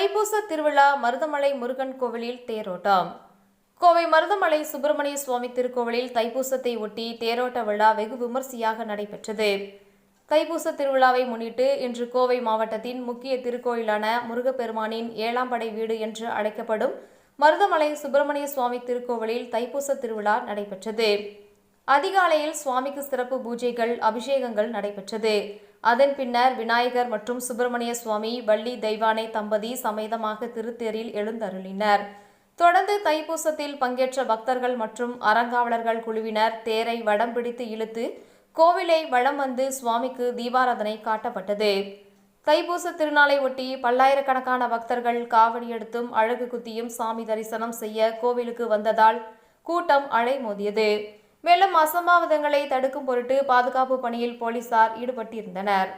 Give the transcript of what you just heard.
தைப்பூச திருவிழா மருதமலை முருகன் கோவிலில் தேரோட்டம். கோவை மருதமலை சுப்பிரமணிய சுவாமி திருக்கோவிலில் தைப்பூசத்தை ஒட்டி தேரோட்ட விழா வெகு விமர்சையாக நடைபெற்றது. தைப்பூச திருவிழாவை முன்னிட்டு இன்று கோவை மாவட்டத்தின் முக்கிய திருக்கோயிலான முருகப்பெருமானின் ஏழாம் படை வீடு என்று அழைக்கப்படும் மருதமலை சுப்பிரமணிய சுவாமி திருக்கோவிலில் தைப்பூச திருவிழா நடைபெற்றது. அதிகாலையில் சுவாமிக்கு சிறப்பு பூஜைகள் அபிஷேகங்கள் நடைபெற்றது. அதன் பின்னர் விநாயகர் மற்றும் சுப்பிரமணிய சுவாமி வள்ளி தெய்வானை தம்பதி சமேதமாக திருத்தேரில் எழுந்தருளினர். தொடர்ந்து தைப்பூசத்தில் பங்கேற்ற பக்தர்கள் மற்றும் அறங்காவலர்கள் குழுவினர் தேரை வடம் பிடித்து இழுத்து கோவிலை வளம் வந்து சுவாமிக்கு தீபாராதனை காட்டப்பட்டது. தைப்பூச திருநாளை ஒட்டி பல்லாயிரக்கணக்கான பக்தர்கள் காவடி எடுத்தும் அழகு குத்தியும் சாமி தரிசனம் செய்ய கோவிலுக்கு வந்ததால் கூட்டம் அலைமோதியது. மேலும் அசம்பாவிதங்களை தடுக்கும் பொருட்டு பாதுகாப்பு பணியில் போலீசார் ஈடுபட்டிருந்தனர்.